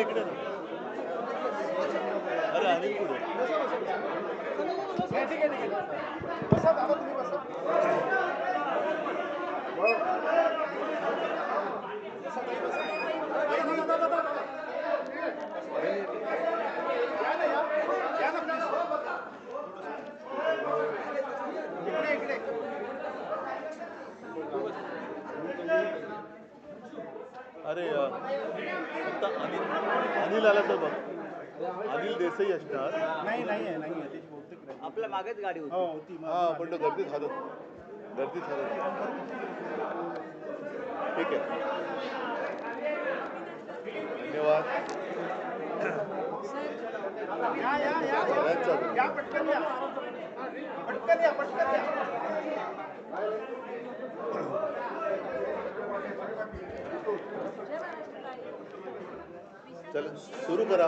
इकडे ना अरे अनिल पुढे बसा दादा तुम्ही बसा अरे फक्त अनिल अनिल आला तर बघ. अनिल देसाई असणार. नाही नाही आहे नाही आहे. आपल्या मागेच गाडी होती. हो होती. हा पण तो गर्दीत हरत गर्दीत हरत ठीक आहे. धन्यवाद. या या या. सगळ्यांचा या पटकन या. पटकन या पटकन या. चला सुरू करा.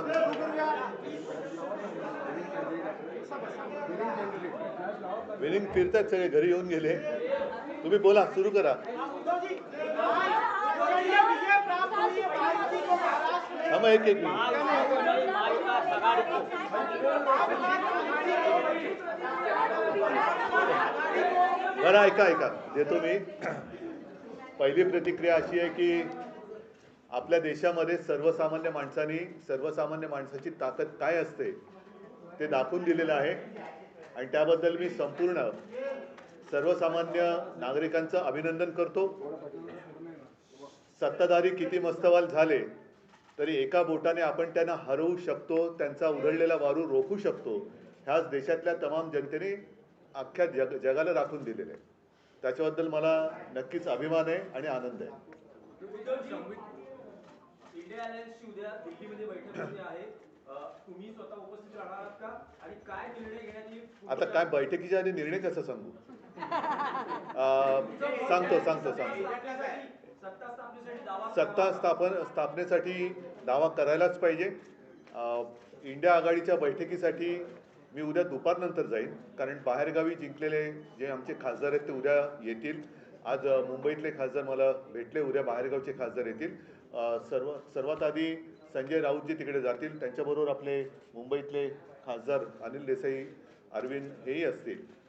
विनिंग फिरतात सगळे घरी येऊन गेले. तुम्ही बोला सुरू करा. थांबा एक एक बरं ऐका ऐका. देतो मी. पहिली प्रतिक्रिया अशी आहे की आपल्या देशामध्ये सर्वसामान्य माणसांनी सर्वसामान्य माणसाची ताकद काय असते ते दाखवून दिलेलं आहे. आणि त्याबद्दल मी संपूर्ण सर्वसामान्य नागरिकांचं अभिनंदन करतो. सत्ताधारी किती मस्तवाल झाले तरी एका बोटाने आपण त्यांना हरवू शकतो त्यांचा उधळलेला वारू रोखू शकतो. ह्याच देशातल्या तमाम जनतेने अख्ख्या जग जगाला दाखवून दिलेलं आहे. त्याच्याबद्दल मला नक्कीच अभिमान आहे आणि आनंद आहे. इंडिया अलायन्सची उद्या दिल्लीमध्ये बैठक होते आहे. अ, तुम्ही स्वतः उपस्थित राहणार आहात का? आणि काय निर्णय घेण्यात येईल? आता काय बैठकीच्या आधी निर्णय कसा सांगू? सांगतो सांगतो सांगतो. सत्ता स्थापन स्थापनेसाठी दावा करायलाच पाहिजे. इंडिया आघाडीच्या बैठकीसाठी मी उद्या दुपारनंतर जाईन. कारण बाहेरगावी जिंकलेले जे आमचे खासदार आहेत ते उद्या येतील. आज मुंबईतले खासदार मला भेटले. उद्या बाहेरगावचे खासदार येतील. सर्व सर्वात आधी संजय राऊतजी तिकडे जातील. त्यांच्याबरोबर आपले मुंबईतले खासदार अनिल देसाई अरविंद हेही असतील.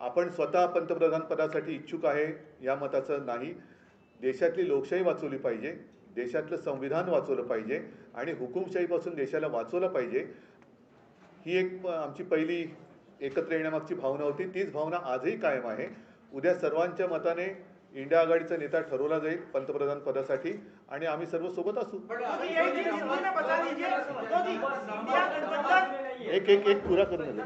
आपण स्वतः पंतप्रधान पदासाठी इच्छुक आहे या मताचं नाही. देशातली लोकशाही वाचवली पाहिजे देशातलं संविधान वाचवलं पाहिजे आणि हुकुमशाहीपासून देशाला वाचवलं पाहिजे. ही एक आमची पहिली एकत्र येण्यामागची भावना होती. तीच भावना आजही कायम आहे. उद्या सर्वांच्या मताने इंडिया आघाडीचा नेता ठरवला जाईल पंतप्रधान पदासाठी आणि आम्ही सर्व सोबत असू. एक एक एक पुरा करून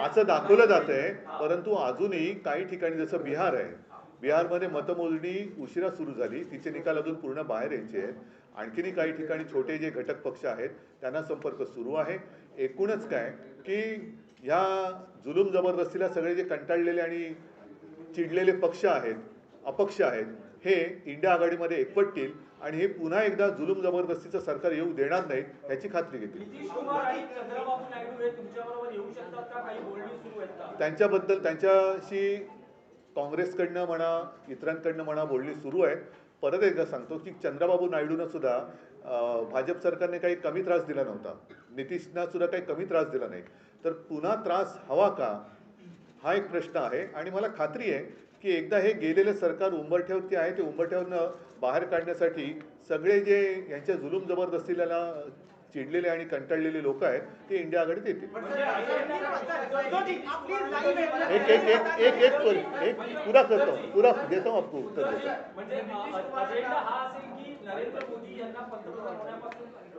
असं दाखवलं जात आहे परंतु अजूनही काही ठिकाणी जसं बिहार आहे बिहारमध्ये मतमोजणी उशिरा सुरू झाली. तिचे निकाल अजून पूर्ण बाहेर यायचे आहेत. आणखीनही काही ठिकाणी छोटे जे घटक पक्ष आहेत त्यांना संपर्क सुरू आहे. एकूणच काय की ह्या जुलूम जबरदस्तीला सगळे जे कंटाळलेले आणि चिडलेले पक्ष आहेत अपक्ष आहेत हे इंडिया आघाडीमध्ये एकवटतील. आणि हे पुन्हा एकदा जुलूम जबरदस्तीचं सरकार येऊ देणार नाहीत ह्याची खात्री घेतील. हे त्यांच्याबद्दल त्यांच्याशी काँग्रेसकडनं म्हणा इतरांकडनं म्हणा बोलणी सुरू आहेत. परत एकदा सांगतो की चंद्रबाबू नायडूनं सुद्धा भाजप सरकारने काही कमी त्रास दिला नव्हता. नितीशना सुद्धा काही कमी त्रास दिला नाही. तर पुन्हा त्रास हवा का? हा एक प्रश्न आहे. आणि मला खात्री आहे की एकदा हे गेलेलं सरकार उंबरठ्यावरती आहे ते उंबरठ्यावरनं बाहेर काढण्यासाठी सगळे जे यांच्या जुलूम जबरदस्तीला चिडलेले आणि कंटाळलेले लोक आहेत ते इंडिया आघाडीत येतील एक एक एक एक एक एक पुरा करतो पुरा देतो आपको उत्तर देतो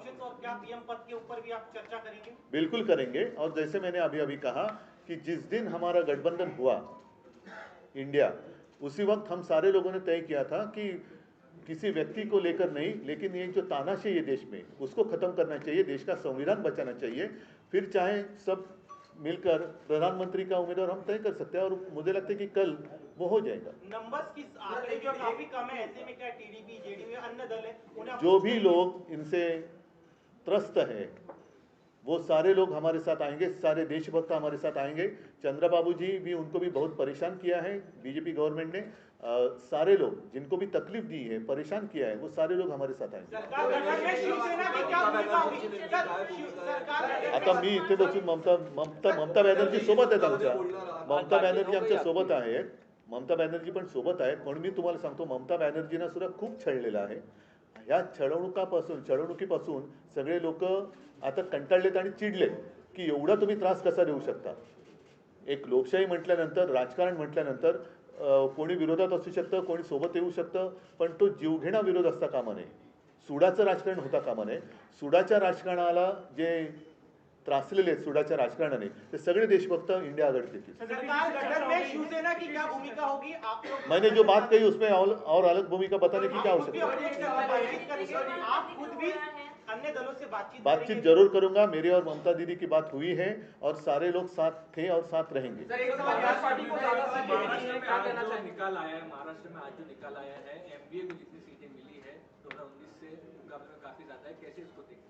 करने और क्या पीएम पद के ऊपर भी आप चर्चा करेंगे? बिल्कुल करेंगे। और जैसे मैंने अभी अभी कहा कि जिस दिन हमारा गठबंधन हुआ इंडिया उसी वक्त हम सारे लोगों ने तय किया था कि किसी व्यक्ति को लेकर नहीं लेकिन ये जो तानाशाही है देश में उसको खत्म करना चाहिए देश का संविधान बचाना चाहिए। फिर चाहे सब मिलकर प्रधानमंत्री का उम्मीदवार हम तय कर सकते हैं और मुझे लगता है कि कल वो हो जाएगा। नंबर्स की आंकड़े जो काफ़ी कम है ऐसे में क्या टीडीपी जेडीयू अन्य दल है जो भी लोग इनसे त्रस्त है। वो सारे लोग हमारे साथ आएँगे सारे देशभक्त हमारे साथ आएँगे। चंद्रबाबू जी भी उनको भी बहुत परेशान किया है बीजेपी गवर्नमेंट ने अ, सारे लोग जिनको भी तकलीफ़ दी है परेशान किया है वो सारे लोग हमारे साथ आएँगे। आता मी इथे बसून ममता ममता ममता बॅनर्जी सोबत आहेत आमच्या ममता बॅनर्जी आमच्या सोबत आहेत ममता बॅनर्जी पण सोबत आहेत म्हणून मी तुम्हाला सांगतो ममता बॅनर्जीना सुद्धा खूप छळलेलं आहे। ह्या छळवणुकापासून छळवणुकीपासून सगळे लोक आता कंटाळलेत आणि चिडलेत की एवढा तुम्ही त्रास कसा देऊ शकता? एक लोकशाही म्हटल्यानंतर राजकारण म्हटल्यानंतर कोणी विरोधात असू शकतं कोणी सोबत येऊ शकतं पण तो जीवघेणा विरोध असता कामा नये. सुडाचं राजकारण होता कामा नये. सुडाच्या राजकारणाला जे त्रासलेले आहेत सुडाच्या राजकारणाने ते सगळे देशभक्त इंडिया आघाडीत येतील. सरकार गठन में शिवसेना की क्या भूमिका होगी? आप लोग मैंने जो बात कही उसमें और, और अलग भूमिका बताने की क्या आप खुद भी आवश्यकता है? अपने स्तर पर बातचीत करेंगे आप खुद भी अन्य दलों से बातचीत बातचीत करेंगे? जरूर करूंगा मेरी और ममता दीदी की बात हुई है और सारे लोग साथ थे और साथ रहेंगे। समाजवादी पार्टी को ज्यादा सीटें मिली महाराष्ट्र हैं, में क्या आज कहना जो चाहेंगे? निकाल आया है महाराष्ट्र में आज जो निकाल आया है एमबीए को जितनी सीटें मिली है 2019 से मुकाबले में काफी ज्यादा है कैसे इसको देखते हैं?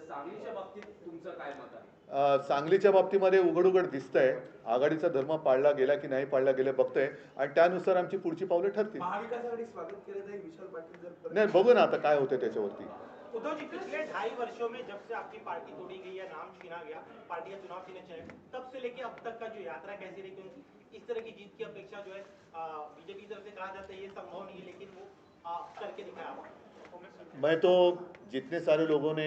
सांगलीच्या बाबतीत तुमचं काय मत आहे? अ, सांगलीच्या बाबतीमध्ये उघड उघड दिसतंय. आघाडीचा धर्म पाळला गेला की नाही पाळला गेला बघतोय. आणि त्यानुसार आमची पुढची पावलं ठरतील. नाही बघू ना आता काय होतं त्याच्यावरती. उद्धव जी पिछले ढाई वर्षों में जब से आपकी पार्टी तोड़ी गई या नाम छीना गया पार्टी चुनाव छीने तब से लेके अब तक का जो यात्रा कैसी रही क्योंकि इस तरह की जीत की अपेक्षा जो है बीजेपी की तरफ से कहा जाता है ये संभव नहीं है लेकिन वो करके दिखाया। मैं तो जितने सारे लोगों ने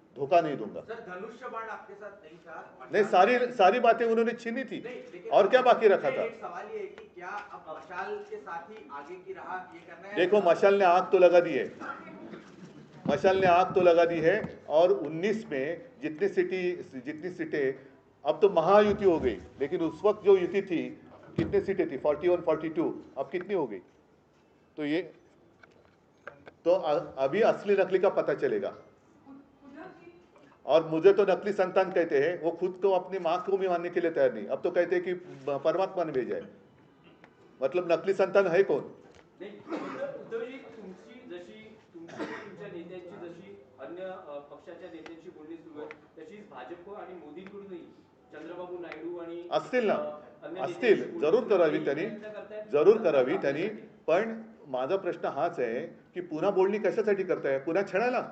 धोखा नहीं दूँगा। सर धनुष्य बाण आपके साथ नहीं था। नहीं सारी सारी बातें उन्होंने छीनी थी। और क्या बाकी रखा था? सवाल ये है कि क्या अब मशाल के साथ ही आगे की राह ये करना है? देखो मशाल ने आग तो लगा दी है। मशाल ने आग तो लगा दी है और 19 में जितनी सिटी जितनी सीटें अब तो महायुति हो गई लेकिन उस वक्त जो युति थी कितनी सीटें थी? 41 42 अब कितनी हो गई? तो ये तो अभी असली नकली का पता चलेगा। और मुझे तो नकली संतान कहते हैं वो खुद को अपनी माँ को भी मानने के लिए तैयार नहीं। अब तो कहते हैं कि परमात्मा ने भेजा है। मतलब नकली संतान है कौन? नाही उद्धव- उद्धवजी तुमची जशी तुमची तुमच्या नेत्यांची जशी अन्य अ, पक्षाच्या नेत्यांशी बोलणी सुरू आहे तशीच भाजप आणि मोदींकडूनही चंद्रबाबू नायडू आणि असतील ना. असतील. जरूर करावी त्यांनी. जरूर करावी त्यांनी. पण माझा प्रश्न हाच आहे की पुन्हा बोलणी कशासाठी करताय? पुन्हा छळायला?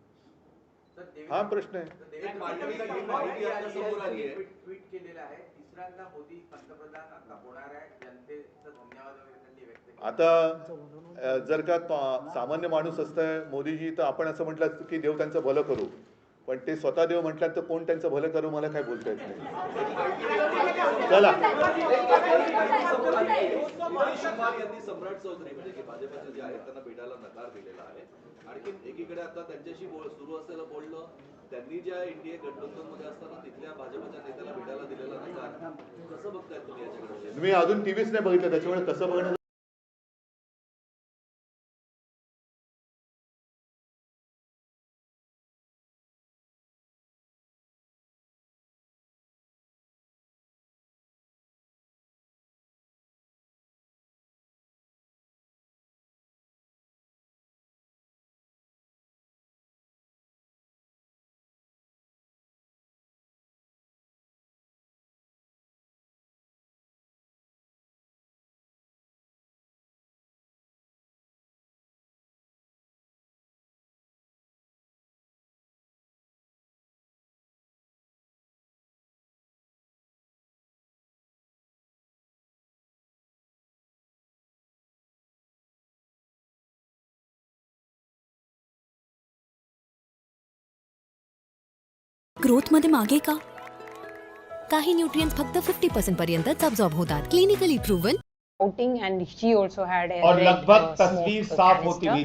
हा प्रश्न आहे. ट्विट केलेलं आहे. तिसऱ्यांदा मोदी पंतप्रधान आता होणार आहे जनतेचं धन्यवाद वगैरे आता जर का तो- सामान्य माणूस असतं मोदीजी तर आपण असं म्हटलं की देव त्यांचं भलं करू. पण ते स्वतः देव म्हटल्यात तर कोण त्यांचं भलं करू मला काय बोलता येत नाही. चला. सम्राट चौधरी म्हणजे भाजपचे जे आहेत त्यांना भेटायला नकार दिलेला आहे आणखी एकीकडे आता त्यांच्याशी बोल सुरू असलेलं बोलणं त्यांनी ज्या एनडीए गठबंधनमध्ये असताना तिथल्या भाजपच्या नेत्याला भेटायला दिलेला नकार कसं बघताय तुम्ही याच्याकडे मी अजून टीव्हीच नाही बघितलं त्याच्यामुळे कसं बघणं ग्रोथमध्ये मागे का? काही न्यूट्रिएंट्स फक्त फिफ्टी पर्सेंट पर्यंतच अब्झॉर्ब होतात. Clinically proven outing and she also had a और red, लगभग uh, तस्वीर साफ होती canister. हुई